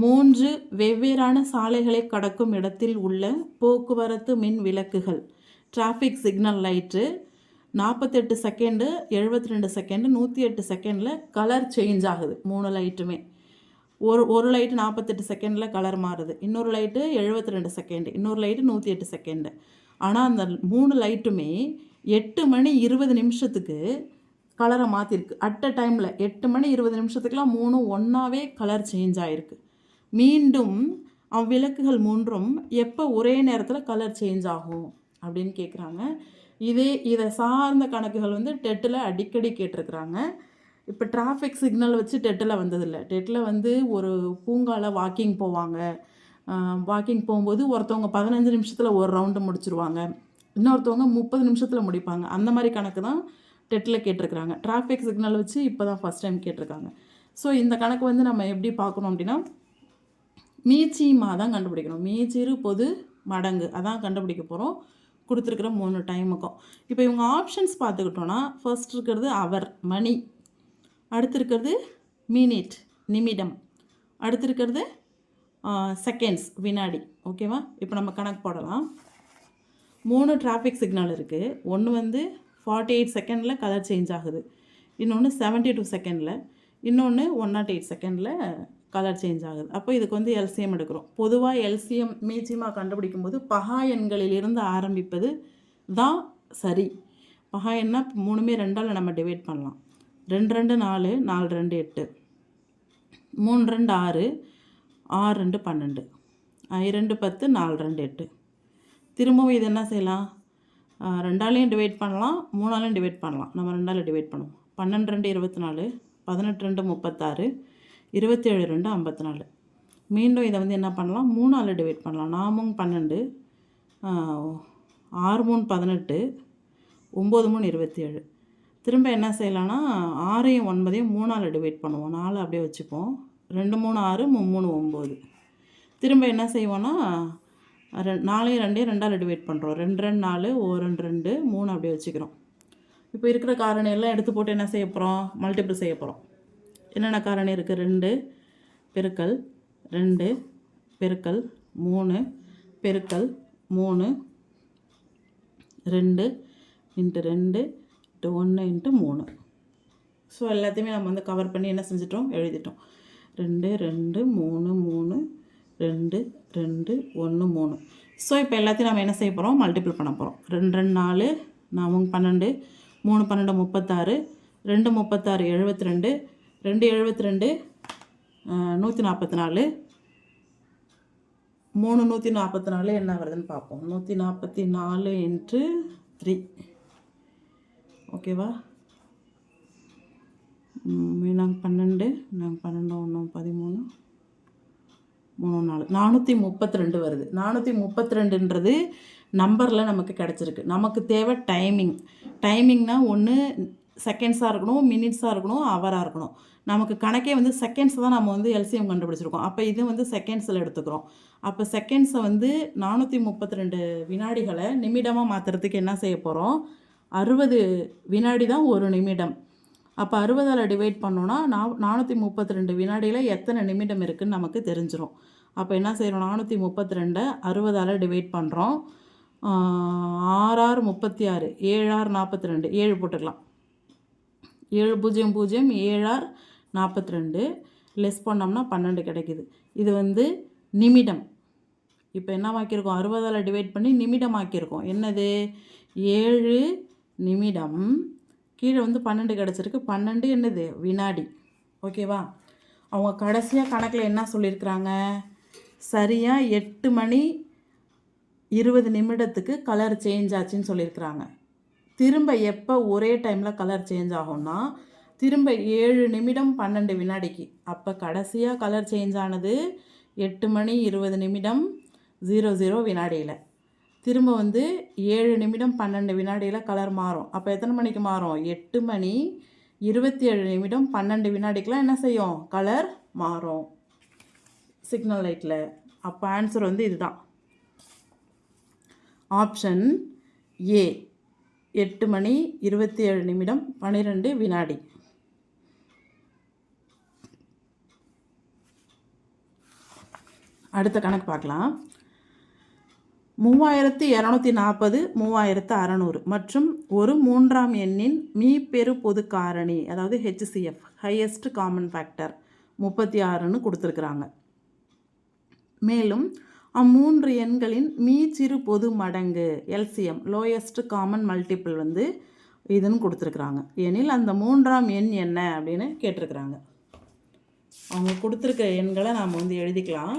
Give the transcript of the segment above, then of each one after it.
மூன்று வெவ்வேறான சாலைகளை கடக்கும் இடத்தில் உள்ள போக்குவரத்து மின் விளக்குகள். டிராஃபிக் சிக்னல் லைட்டு நாற்பத்தெட்டு செகண்டு எழுபத்தி ரெண்டு செகண்டு நூற்றி எட்டு செகண்டில் கலர் சேஞ்ச் ஆகுது. மூணு லைட்டுமே ஒரு ஒரு லைட்டு நாற்பத்தெட்டு செகண்டில் கலர் மாறுது. இன்னொரு லைட்டு எழுபத்தி ரெண்டு செகண்டு இன்னொரு லைட்டு நூற்றி எட்டு செகண்டு ஆனால் அந்த மூணு லைட்டுமே எட்டு மணி இருபது நிமிஷத்துக்கு கலரை மாற்றிருக்கு அட் அ டைமில் எட்டு மணி இருபது நிமிஷத்துக்குலாம் மூணும் ஒன்றாவே கலர் சேஞ்ச் ஆகிருக்கு மீண்டும் அவ்விளக்குகள் மூன்றும் எப்போ ஒரே நேரத்தில் கலர் சேஞ்ச் ஆகும் அப்படின்னு கேட்குறாங்க இதே இதை சார்ந்த கணக்குகள் வந்து டெட்டில் அடிக்கடி கேட்டிருக்கிறாங்க. இப்போ டிராஃபிக் சிக்னல் வச்சு டெட்டில் வந்ததில்லை. டெட்டில் வந்து ஒரு பூங்காவில் வாக்கிங் போவாங்க. வாக்கிங் போகும்போது ஒருத்தவங்க பதினஞ்சு நிமிஷத்தில் ஒரு ரவுண்டு முடிச்சிருவாங்க. இன்னொருத்தவங்க முப்பது நிமிஷத்தில் முடிப்பாங்க. அந்த மாதிரி கணக்கு தான் டெட்டில் கேட்டிருக்கிறாங்க. டிராஃபிக் சிக்னல் வச்சு இப்போ தான் ஃபஸ்ட் டைம் கேட்டிருக்காங்க. ஸோ இந்த கணக்கு வந்து நம்ம எப்படி பார்க்கணும் அப்படின்னா மீச்சிமா தான் கண்டுபிடிக்கணும். மீச்சிறு பொது மடங்கு. அதான் கண்டுபிடிக்க போகிறோம் கொடுத்துருக்குற மூணு டைமுக்கும் இப்போ இவங்க ஆப்ஷன்ஸ் பார்த்துக்கிட்டோன்னா ஃபர்ஸ்ட் இருக்கிறது அவர் மணி. அடுத்து இருக்கிறது மினிட் நிமிடம். அடுத்து இருக்கிறது செகண்ட்ஸ் வினாடி. ஓகேவா இப்போ நம்ம கணக்கு போடலாம். மூணு டிராஃபிக் சிக்னல் இருக்குது ஒன்று வந்து ஃபார்ட்டி எயிட் செகண்டில் கலர் சேஞ்ச் ஆகுது. இன்னொன்று செவன்ட்டி டூ செகண்டில் இன்னொன்று ஒன் நாட் எயிட் செகண்டில் கலர் சேஞ்ச் ஆகுது. அப்போ இதுக்கு வந்து எல்சிஎம் எடுக்கிறோம். பொதுவாக எல்சிஎம் மீச்சியமாக கண்டுபிடிக்கும் போது பகா எண்களிலிருந்து ஆரம்பிப்பது தான் சரி. பகா எண்ணா மூணுமே ரெண்டால் நம்ம டிவைட் பண்ணலாம். ரெண்டு ரெண்டு நாலு நாலு ரெண்டு எட்டு. மூணு ரெண்டு ஆறு ஆறு ரெண்டு பன்னெண்டு. இரண்டு ரெண்டு பத்து நாலு ரெண்டு எட்டு. திரும்பவும் இது என்ன செய்யலாம்? ரெண்டாலையும் டிவைட் பண்ணலாம் மூணாலையும் டிவைட் பண்ணலாம். நம்ம ரெண்டாலும் டிவைட் பண்ணுவோம். பன்னெண்டு ரெண்டு இருபத்தி நாலு பதினெட்டு ரெண்டு முப்பத்தாறு இருபத்தேழு ரெண்டு ஐம்பத்தி நாலு மீண்டும் இதை வந்து என்ன பண்ணலாம்? மூணால் டிவைட் பண்ணலாம். நாமும் பன்னெண்டு ஆறு மூணு பதினெட்டு ஒம்பது மூணு இருபத்தி ஏழு திரும்ப என்ன செய்யலாம்னா ஆறையும் ஒன்பதையும் மூணால் டிவைட் பண்ணுவோம். நாலு அப்படியே வச்சுப்போம். ரெண்டு மூணு ஆறு மூணு ஒம்பது. திரும்ப என்ன செய்வோன்னா ரெ நாலையும் ரெண்டையும் ரெண்டால் டிவைட் பண்ணுறோம் ரெண்டு ரெண்டு நாலு ஓ ரெண்டு ரெண்டு மூணு அப்படியே வச்சுக்கிறோம். இப்போ இருக்கிற காரணியெல்லாம் எடுத்து போட்டு என்ன செய்ய போகிறோம் மல்டிபிள் செய்ய போகிறோம் என்னென்ன காரணி இருக்குது ரெண்டு. பெருக்கல். ரெண்டு. பெருக்கல். மூணு. பெருக்கல். மூணு. ரெண்டு இன்ட்டு ரெண்டு இன்ட்டு ஒன்று இன்ட்டு மூணு. ஸோ எல்லாத்தையுமே நம்ம வந்து கவர் பண்ணி என்ன செஞ்சிட்டோம்? எழுதிட்டோம். ரெண்டு ரெண்டு மூணு மூணு ரெண்டு ரெண்டு ஒன்று மூணு. ஸோ இப்போ எல்லாத்தையும் நம்ம என்ன செய்ய போகிறோம் மல்டிபிள் பண்ண போகிறோம் ரெண்டு ரெண்டு நாலு நான் பன்னெண்டு மூணு பன்னெண்டு முப்பத்தாறு ரெண்டு முப்பத்தாறு எழுபத்தி ரெண்டு ரெண்டு எழுபத்தி ரெண்டு நூற்றி நாற்பத்தி நாலு மூணு நூற்றி நாற்பத்தி நாலு என்ன வருதுன்னு பார்ப்போம். நூற்றி நாற்பத்தி நாலு இன்ட்டு த்ரீ. ஓகேவா? நாங்கள் பன்னெண்டு? நாங்கள் பன்னெண்டு ஒன்று பதிமூணு? மூணு நாலு. நானூற்றி முப்பத்தி ரெண்டு வருது. நானூற்றி முப்பத்தி ரெண்டுன்றது நம்பரில் நமக்கு கிடச்சிருக்கு. நமக்கு தேவை டைமிங். டைமிங்னால் ஒன்று செகண்ட்ஸாக இருக்கணும் மினிட்ஸாக இருக்கணும் அவராக இருக்கணும். நமக்கு கணக்கே வந்து செகண்ட்ஸ் தான் நம்ம வந்து எல்சிஎம் கண்டுபிடிச்சிருக்கோம். அப்போ இது வந்து செகண்ட்ஸில் எடுத்துக்கிறோம். அப்போ செகண்ட்ஸை வந்து நானூற்றி முப்பத்தி ரெண்டு வினாடிகளை நிமிடமாக மாற்றுறதுக்கு என்ன செய்ய போகிறோம் அறுபது வினாடி தான் ஒரு நிமிடம். அப்போ அறுபதால் டிவைட் பண்ணோன்னா நா நானூற்றி முப்பத்தி ரெண்டு வினாடியில் எத்தனை நிமிடம் இருக்குதுன்னு நமக்கு தெரிஞ்சிடும் அப்போ என்ன செய்கிறோம் நானூற்றி முப்பத்தி ரெண்டை அறுபதால் டிவைட் பண்ணுறோம் ஆறாறு முப்பத்தி ஆறு ஏழாறு நாற்பத்தி ரெண்டு ஏழு போட்டுக்கலாம். ஏழு பூஜ்ஜியம் பூஜ்ஜியம் ஏழார் நாற்பத்தி ரெண்டு. லெஸ் பண்ணோம்னா பன்னெண்டு கிடைக்குது. இது வந்து நிமிடம். இப்போ என்ன ஆக்கியிருக்கோம் அறுபதால் டிவைட் பண்ணி நிமிடம் ஆக்கியிருக்கோம் என்னது? ஏழு நிமிடம். கீழே வந்து பன்னெண்டு கிடச்சிருக்கு. பன்னெண்டு என்னது? வினாடி. ஓகேவா? அவங்க கடைசியாக கணக்கில் என்ன சொல்லியிருக்கிறாங்க? சரியாக எட்டு மணி இருபது நிமிடத்துக்கு கலர் சேஞ்ச் ஆச்சுன்னு சொல்லியிருக்கிறாங்க. திரும்ப எப்போ ஒரே டைமில் கலர் சேஞ்ச் ஆகும்னா திரும்ப ஏழு நிமிடம் பன்னெண்டு வினாடிக்கு. அப்போ கடைசியாக கலர் சேஞ்ச் ஆனது எட்டு மணி இருபது நிமிடம் ஜீரோ ஜீரோ வினாடியில். திரும்ப வந்து ஏழு நிமிடம் பன்னெண்டு வினாடியில் கலர் மாறும். அப்போ எத்தனை மணிக்கு மாறும்? எட்டு மணி இருபத்தி ஏழு நிமிடம் பன்னெண்டு வினாடிக்கெலாம் என்ன செய்யும்? கலர் மாறும். சிக்னல் லைட்டில் அப்போ ஆன்சர் வந்து இதுதான். ஆப்ஷன் ஏ எட்டு மணி இருபத்தி ஏழு நிமிடம் பன்னிரெண்டு வினாடி. அடுத்த கணக்கு பார்க்கலாம். மூவாயிரத்தி இரநூத்தி நாற்பது மூவாயிரத்து அறநூறு மற்றும் ஒரு மூன்றாம் எண்ணின் மீப்பெரு பொது காரணி அதாவது ஹெச்சிஎஃப் ஹையஸ்ட் காமன் ஃபேக்டர் முப்பத்தி ஆறுன்னு கொடுத்துருக்குறாங்க. மேலும் அம்மூன்று எண்களின் மீச்சிறு பொது மடங்கு எல்சிஎம் லோயஸ்ட் காமன் மல்டிபிள் வந்து இதுன்னு கொடுத்துருக்குறாங்க. எனில் அந்த மூன்றாம் எண் என்ன அப்படின்னு கேட்டிருக்கிறாங்க. அவங்க கொடுத்துருக்க எண்களை நாம் வந்து எழுதிக்கலாம்.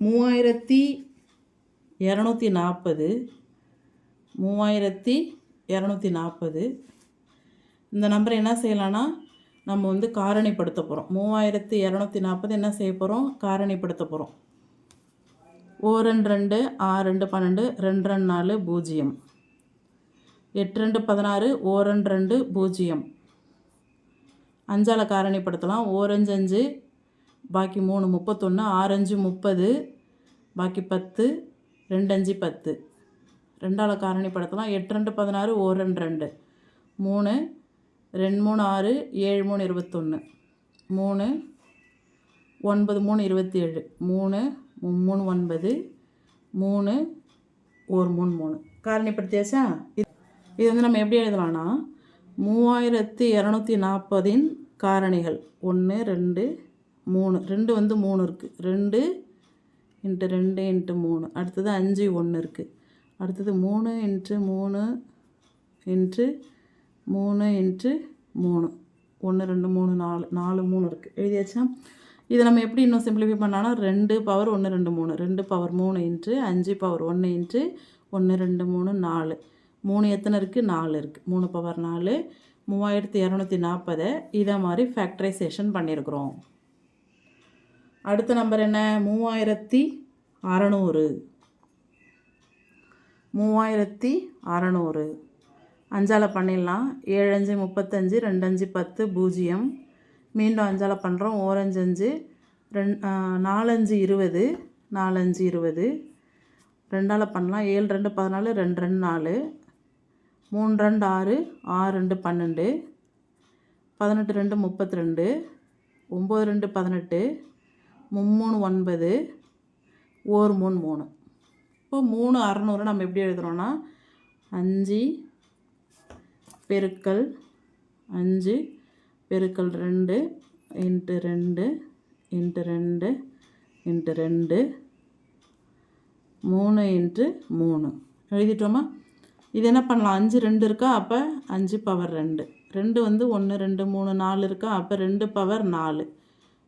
மூவாயிரத்தி இரநூத்தி நாற்பது மூவாயிரத்தி இரநூத்தி நாற்பது. இந்த நம்பரை என்ன செய்யலான்னா நம்ம வந்து காரணிப்படுத்த போகிறோம் மூவாயிரத்தி இரநூத்தி நாற்பது என்ன செய்ய போகிறோம் காரணிப்படுத்த போகிறோம் ஓ ரெண்டு ரெண்டு ஆறு ரெண்டு பன்னெண்டு ரெண்டு ரெண்டு நாலு பூஜ்ஜியம். எட்டு ரெண்டு பதினாறு ஓ ரெண்டு ரெண்டு பூஜ்ஜியம். அஞ்சால் காரணிப்படுத்தலாம். ஓரஞ்சு அஞ்சு பாக்கி மூணு முப்பத்தொன்று ஆரஞ்சு முப்பது பாக்கி பத்து ரெண்டு அஞ்சு பத்து. ரெண்டால் காரணிப்படுத்தலாம். எட்டு ரெண்டு பதினாறு ஓ ரெண்டு ரெண்டு. மூணு ரெண்டு மூணு ஆறு ஏழு மூணு இருபத்தொன்று மூணு ஒன்பது மூணு இருபத்தி ஏழு மூணு மூணு ஒன்பது. மூணு ஒரு மூணு மூணு. காரணிப்படுத்தியாச்சா இது இது வந்து நம்ம எப்படி எழுதலாம்னா மூவாயிரத்தி இரநூத்தி நாற்பதின் காரணிகள். ஒன்று ரெண்டு மூணு. ரெண்டு வந்து மூணு இருக்குது ரெண்டு இன்ட்டு ரெண்டு இன்ட்டு மூணு. அடுத்தது அஞ்சு ஒன்று இருக்குது அடுத்தது மூணு இன்ட்டு மூணு இன்ட்டு மூணு இன்ட்டு மூணு. ஒன்று ரெண்டு மூணு நாலு நாலு மூணு இருக்குது எழுதியாச்சா? இதை நம்ம எப்படி இன்னும் சிம்பிளிஃபை பண்ணாலும் ரெண்டு பவர் ஒன்று ரெண்டு மூணு. ரெண்டு பவர் மூணு இன்ட்டு அஞ்சு பவர் ஒன்று இன்ட்டு ஒன்று ரெண்டு மூணு நாலு. மூணு எத்தனை இருக்குது நாலு இருக்குது மூணு பவர் நாலு. மூவாயிரத்தி இரநூத்தி நாற்பதை. இதை மாதிரி ஃபேக்டரைசேஷன் பண்ணியிருக்கிறோம். அடுத்த நம்பர் என்ன? மூவாயிரத்தி அறநூறு. மூவாயிரத்தி அறநூறு. அஞ்சால் பண்ணிடலாம். ஏழு அஞ்சு முப்பத்தஞ்சு ரெண்டு அஞ்சு பத்து பூஜ்ஜியம். மீண்டும் அஞ்சால் பண்ணுறோம் ஓரஞ்சு அஞ்சு ரெண் நாலஞ்சு இருபது நாலஞ்சு இருபது. ரெண்டால் பண்ணலாம். ஏழு ரெண்டு பதினாலு ரெண்டு ரெண்டு நாலு. மூணு ரெண்டு ஆறு ஆறு ரெண்டு பன்னெண்டு. பதினெட்டு ரெண்டு முப்பத்தி ரெண்டு ஒம்பது ரெண்டு பதினெட்டு. மும்மூணு ஒன்பது. ஓர் மூணு மூணு. இப்போ மூணு அறநூறு நம்ம எப்படி எழுதுகிறோன்னா அஞ்சு பெருக்கல் அஞ்சு பெருக்கல் ரெண்டு இன்ட்டு ரெண்டு இன்ட்டு ரெண்டு இன்ட்டு ரெண்டு மூணு இன்ட்டு மூணு. எழுதிட்டோமா? இது என்ன பண்ணலாம்? அஞ்சு ரெண்டு இருக்கா? அப்போ அஞ்சு பவர் ரெண்டு. ரெண்டு வந்து ஒன்று ரெண்டு மூணு நாலு இருக்கா? அப்போ ரெண்டு பவர் நாலு.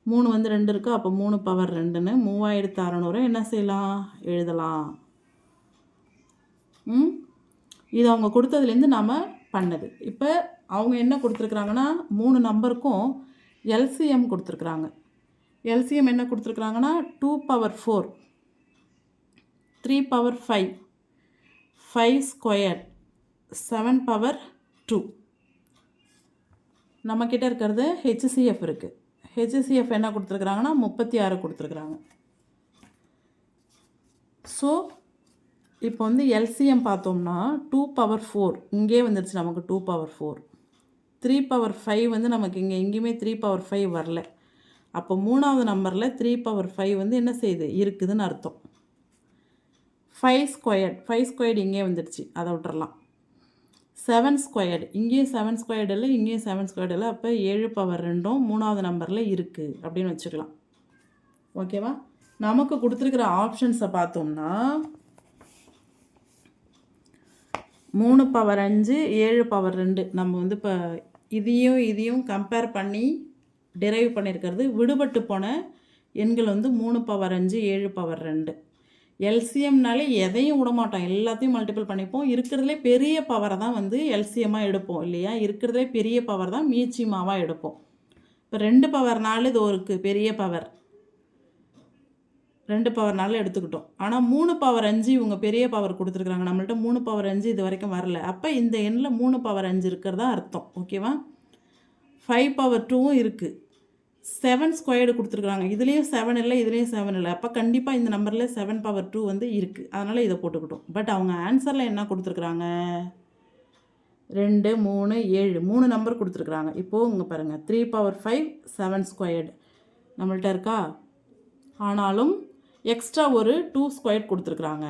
மூணு வந்து ரெண்டு இருக்கா? அப்போ மூணு பவர் ரெண்டுன்னு மூவாயிரத்து அறநூறு என்ன செய்யலாம்? எழுதலாம். ம்? இது அவங்க கொடுத்ததுலேருந்து நாம் பண்ணது. இப்போ அவங்க என்ன கொடுத்துருக்குறாங்கன்னா மூணு நம்பருக்கும் எல்சிஎம் கொடுத்துருக்குறாங்க. எல்சிஎம் என்ன கொடுத்துருக்குறாங்கன்னா two power four three power five five square seven power two. நம்மக்கிட்ட இருக்கிறது ஹெச்சிஎஃப் இருக்குது ஹெச்சிஎஃப் என்ன கொடுத்துருக்குறாங்கன்னா முப்பத்தி ஆறு கொடுத்துருக்குறாங்க. ஸோ இப்போ வந்து எல்சிஎம் பார்த்தோம்னா டூ பவர் ஃபோர் இங்கே வந்துடுச்சு நமக்கு two power four three power five வந்து நமக்கு இங்கே எங்கேயுமே த்ரீ பவர் ஃபைவ் வரல. அப்போ மூணாவது நம்பரில் த்ரீ பவர் ஃபைவ் வந்து என்ன செய்யுது? இருக்குதுன்னு அர்த்தம். ஃபைவ் ஸ்கொயர்ட் ஃபைவ் ஸ்கொயர்டு இங்கே வந்துடுச்சு அதை விட்டுறலாம். செவன் ஸ்கொயர்டு இங்கேயும் செவன் ஸ்கொயர்டு இல்லை இங்கேயும் செவன் ஸ்கொயர்டு இல்லை. அப்போ ஏழு பவர் ரெண்டும் மூணாவது நம்பரில் இருக்குது அப்படின்னு வச்சுக்கலாம். ஓகேவா நமக்கு கொடுத்துருக்குற ஆப்ஷன்ஸை பார்த்தோம்னா மூணு பவர் அஞ்சு ஏழு பவர் ரெண்டு. நம்ம வந்து இப்போ இதையும் இதையும் கம்பேர் பண்ணி டிரைவ் பண்ணியிருக்கிறது விடுபட்டு போன எண்கள் வந்து மூணு பவர் அஞ்சு ஏழு பவர் ரெண்டு. எல்சிஎம்னாலே எதையும் விடமாட்டோம் எல்லாத்தையும் மல்டிபிள் பண்ணிப்போம். இருக்கிறதுலே பெரிய பவரை தான் வந்து எல்சிஎம்மாக எடுப்போம் இல்லையா? இருக்கிறதுலே பெரிய பவர் தான் மீச்சிமாவாக எடுப்போம். இப்போ ரெண்டு பவர் நாலு இது ஒரு பெரிய பவர் ரெண்டு பவர் நாலு எடுத்துக்கிட்டோம். ஆனால் மூணு பவர் அஞ்சு இவங்க பெரிய பவர் கொடுத்துருக்குறாங்க. நம்மள்ட்ட மூணு பவர் அஞ்சு இது வரைக்கும் வரல. அப்போ இந்த எண்ணில் மூணு பவர் அஞ்சு இருக்கிறதா அர்த்தம். ஓகேவா ஃபைவ் பவர் டூவும் இருக்குது செவன் ஸ்கொயர்டு கொடுத்துருக்குறாங்க. இதுலேயும் செவன் இல்லை இதுலேயும் செவன் இல்லை. அப்போ கண்டிப்பாக இந்த நம்பரில் செவன் பவர் டூ வந்து இருக்குது அதனால் இதை போட்டுக்கிட்டோம். பட் அவங்க ஆன்சரில் என்ன கொடுத்துருக்குறாங்க? ரெண்டு மூணு ஏழு. மூணு நம்பர் கொடுத்துருக்குறாங்க. இப்போது இங்கே பாருங்கள் three power five seven squared நம்மள்ட்ட இருக்கா? ஆனாலும் எக்ஸ்ட்ரா ஒரு டூ ஸ்கொயர் கொடுத்துருக்குறாங்க.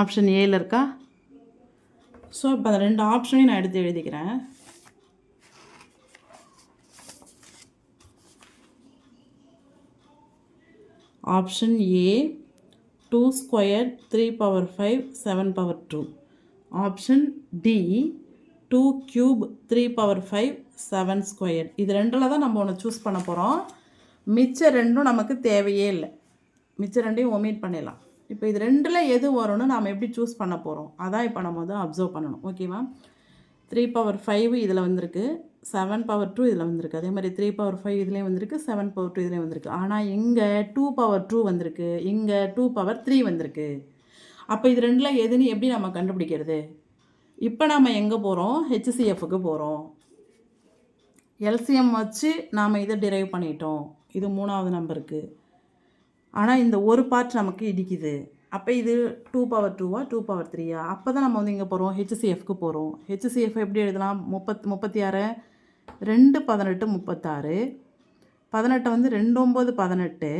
ஆப்ஷன் ஏல இருக்கா? ஸோ இப்போ அந்த ரெண்டு ஆப்ஷனையும் நான் எடுத்து எழுதிக்கிறேன். Option A two square three power five seven power two. Option D two cube three power five seven square. இது ரெண்டில் தான் நம்ம ஒன்று சூஸ் பண்ண போகிறோம் மிச்ச ரெண்டும் நமக்கு தேவையே இல்லை. மிச்ச ரெண்டையும் ஒமிட் பண்ணிடலாம். இப்போ இது ரெண்டில் எது வரும்னு நாம் எப்படி சூஸ் பண்ண போகிறோம் அதான் இப்போ நம்ம வந்து அப்சர்வ் பண்ணணும். ஓகேவா த்ரீ பவர் ஃபைவ் இதில் வந்திருக்கு. செவன் பவர் டூ இதில் வந்திருக்கு. அதே மாதிரி த்ரீ பவர் ஃபைவ் இதுலேயும் வந்திருக்கு செவன் பவர் டூ இதுலேயும் வந்திருக்கு. ஆனால் இங்கே டூ பவர் டூ வந்திருக்கு. இங்கே டூ பவர் த்ரீ வந்திருக்கு. அப்போ இது ரெண்டில் எதுன்னு எப்படி நம்ம கண்டுபிடிக்கிறது? இப்போ நாம் எங்கே போகிறோம் ஹெச்சிசிஎஃப்க்கு போகிறோம் எல்சிஎம் வச்சு நாம் இதை டிரைவ் பண்ணிட்டோம். இது மூணாவது நம்பருக்கு ஆனால் இந்த ஒரு பார்ட் நமக்கு இடிக்குது. அப்போ இது டூ பவர் டூவா டூ பவர் த்ரீயா அப்போ தான் நம்ம வந்து இங்கே போகிறோம் ஹெச்சிஎஃப்க்கு போகிறோம் ஹெச்சிஎஃப் எப்படி எழுதலாம்? முப்பத் முப்பத்தி ஆறு ரெண்டு பதினெட்டு முப்பத்தாறு. பதினெட்டை வந்து ரெண்டு ஒம்பது பதினெட்டு.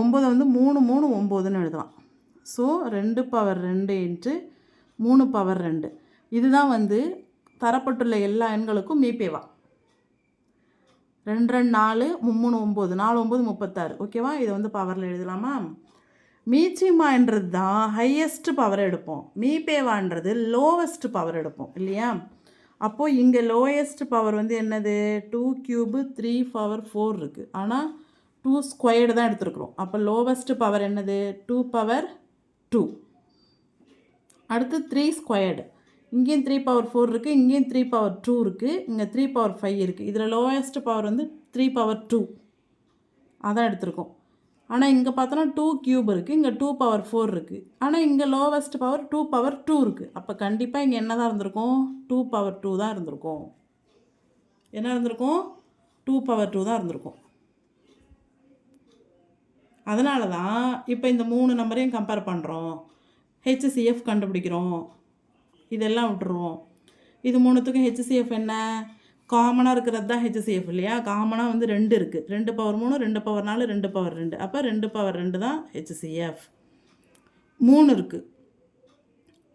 ஒம்பதை வந்து மூணு மூணு ஒம்போதுன்னு எழுதலாம். ஸோ ரெண்டு பவர் ரெண்டு இன்ட்டு மூணு பவர் ரெண்டு. இதுதான் வந்து தரப்பட்டுள்ள எல்லா எண்களுக்கும் மீப்பேவா? ரெண்டு ரெண்டு நாலு மும்மூணு ஒம்பது நாலு ஒம்பது முப்பத்தாறு. ஓகேவா? இதை வந்து பவரில் எழுதலாமா? மீச்சிமான்றது தான் ஹையஸ்ட் பவர் எடுப்போம். மீபேவான்றது லோவஸ்ட் பவர் எடுப்போம். இல்லையா? அப்போது இங்கே லோயஸ்ட் பவர் வந்து என்னது? Two cube three power four இருக்குது ஆனால் டூ ஸ்கொயர்டு தான் எடுத்துருக்குறோம். அப்போ லோவஸ்ட் பவர் என்னது? டூ பவர் டூ அடுத்து த்ரீ ஸ்கொயர்டு இங்கேயும் த்ரீ பவர் ஃபோர் இருக்குது இங்கேயும் த்ரீ பவர் டூ இருக்குது இங்கே த்ரீ பவர் ஃபைவ் இருக்குது இதில் லோவஸ்ட் பவர் வந்து த்ரீ பவர் டூ அதான் எடுத்திருக்கோம். ஆனால் இங்கே பார்த்தோன்னா டூ க்யூப் இருக்குது இங்கே டூ பவர் ஃபோர் இருக்குது ஆனால் இங்கே lowest power two power two இருக்குது அப்போ கண்டிப்பாக இங்கே என்ன தான் இருந்திருக்கும்? டூ பவர் டூ தான் இருந்திருக்கும். என்ன இருந்திருக்கும்? டூ பவர் டூ தான் இருந்திருக்கும். அதனால தான் இப்போ இந்த மூணு நம்பரையும் கம்பேர் பண்ணுறோம் ஹெச்சிசிஎஃப் கண்டுபிடிக்கிறோம். இதெல்லாம் விட்டுருவோம். இது மூணுத்துக்கும் ஹெச்சிசிஎஃப் என்ன? காமனாக இருக்கிறது தான் ஹெச்சிசிஎஃப் இல்லையா? காமனாக வந்து ரெண்டு இருக்குது ரெண்டு பவர் மூணு ரெண்டு பவர் நாலு ரெண்டு பவர் ரெண்டு. அப்போ ரெண்டு பவர் ரெண்டு தான் ஹெச்சிசிஎஃப் மூணு இருக்குது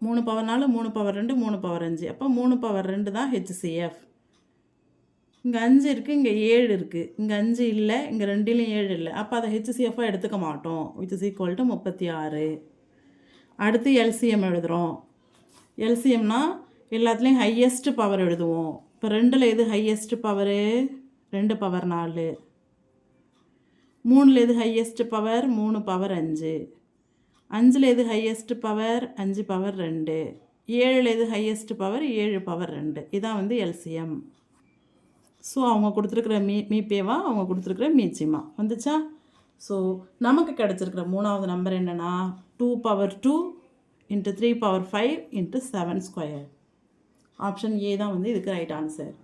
மூணு பவர் நாலு மூணு பவர் ரெண்டு மூணு பவர் அஞ்சு. அப்போ மூணு பவர் ரெண்டு தான் ஹெச்சிசிஎஃப் இங்கே அஞ்சு இருக்குது இங்கே ஏழு இருக்குது இங்கே அஞ்சு இல்லை இங்கே ரெண்டுலேயும் ஏழு இல்லை. அப்போ அதை ஹெச்சிசிஎஃபாக எடுத்துக்க மாட்டோம். விச் இஸ் ஈக்குவல் டு முப்பத்தி ஆறு. அடுத்து எல்சிஎம் எழுதுகிறோம் எல்சிஎம்னா எல்லாத்துலேயும் ஹையஸ்ட்டு பவர் எழுதுவோம். இப்போ ரெண்டில் எது ஹையஸ்ட்டு பவரு ரெண்டு பவர் நாலு. மூணில் எது ஹையஸ்ட்டு பவர் மூணு பவர் அஞ்சு. அஞ்சில் எது ஹையஸ்ட்டு பவர் அஞ்சு பவர் ரெண்டு. ஏழில் எது ஹையஸ்ட்டு பவர் ஏழு பவர் ரெண்டு. இதான் வந்து எல்சிஎம். ஸோ அவங்க கொடுத்துருக்குற மீ மீப்பேவா? அவங்க கொடுத்துருக்குற மீச்சிமா. வந்துச்சா? ஸோ நமக்கு கிடச்சிருக்கிற மூணாவது நம்பர் என்னென்னா two power two into three power five into seven square option A தான் வந்து இதுக்கு ரைட் ஆன்சர்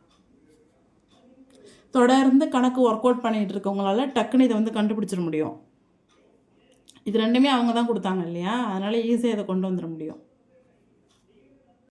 தொடர்ந்து கணக்கு ஒர்க் அவுட் பண்ணிகிட்டு இருக்கவங்களால டக்குன்னு இதை வந்து கண்டுபிடிச்சிட முடியும். இது ரெண்டுமே அவங்க தான் கொடுத்தாங்க இல்லையா? அதனால் ஈஸியாக இதை கொண்டு வந்துட முடியும்.